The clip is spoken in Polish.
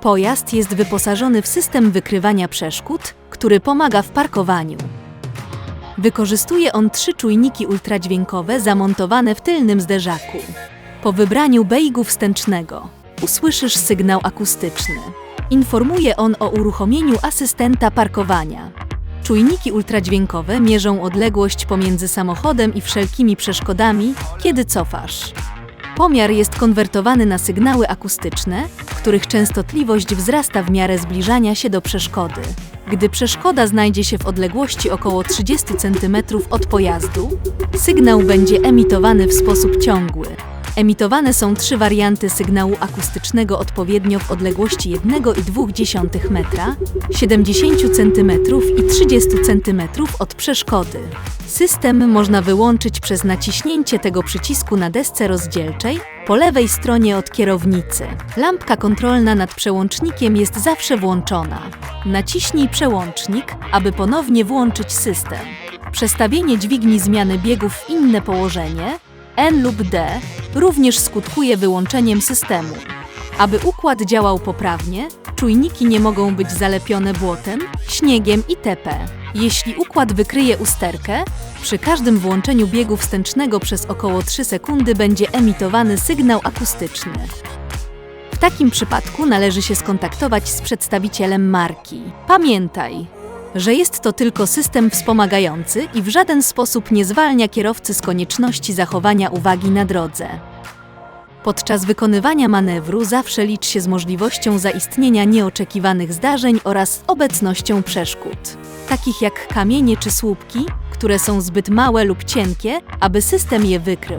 Pojazd jest wyposażony w system wykrywania przeszkód, który pomaga w parkowaniu. Wykorzystuje on trzy czujniki ultradźwiękowe zamontowane w tylnym zderzaku. Po wybraniu bejgu wstęcznego usłyszysz sygnał akustyczny. Informuje on o uruchomieniu asystenta parkowania. Czujniki ultradźwiękowe mierzą odległość pomiędzy samochodem i wszelkimi przeszkodami, kiedy cofasz. Pomiar jest konwertowany na sygnały akustyczne, których częstotliwość wzrasta w miarę zbliżania się do przeszkody. Gdy przeszkoda znajdzie się w odległości około 30 cm od pojazdu, sygnał będzie emitowany w sposób ciągły. Emitowane są trzy warianty sygnału akustycznego odpowiednio w odległości 1,2 metra, 70 cm i 30 cm od przeszkody. System można wyłączyć przez naciśnięcie tego przycisku na desce rozdzielczej po lewej stronie od kierownicy. Lampka kontrolna nad przełącznikiem jest zawsze włączona. Naciśnij przełącznik, aby ponownie włączyć system. Przestawienie dźwigni zmiany biegów w inne położenie N lub D również skutkuje wyłączeniem systemu. Aby układ działał poprawnie, czujniki nie mogą być zalepione błotem, śniegiem itp. Jeśli układ wykryje usterkę, przy każdym włączeniu biegu wstęcznego przez około 3 sekundy będzie emitowany sygnał akustyczny. W takim przypadku należy się skontaktować z przedstawicielem marki. Pamiętaj, że jest to tylko system wspomagający i w żaden sposób nie zwalnia kierowcy z konieczności zachowania uwagi na drodze. Podczas wykonywania manewru zawsze licz się z możliwością zaistnienia nieoczekiwanych zdarzeń oraz obecnością przeszkód, takich jak kamienie czy słupki, które są zbyt małe lub cienkie, aby system je wykrył.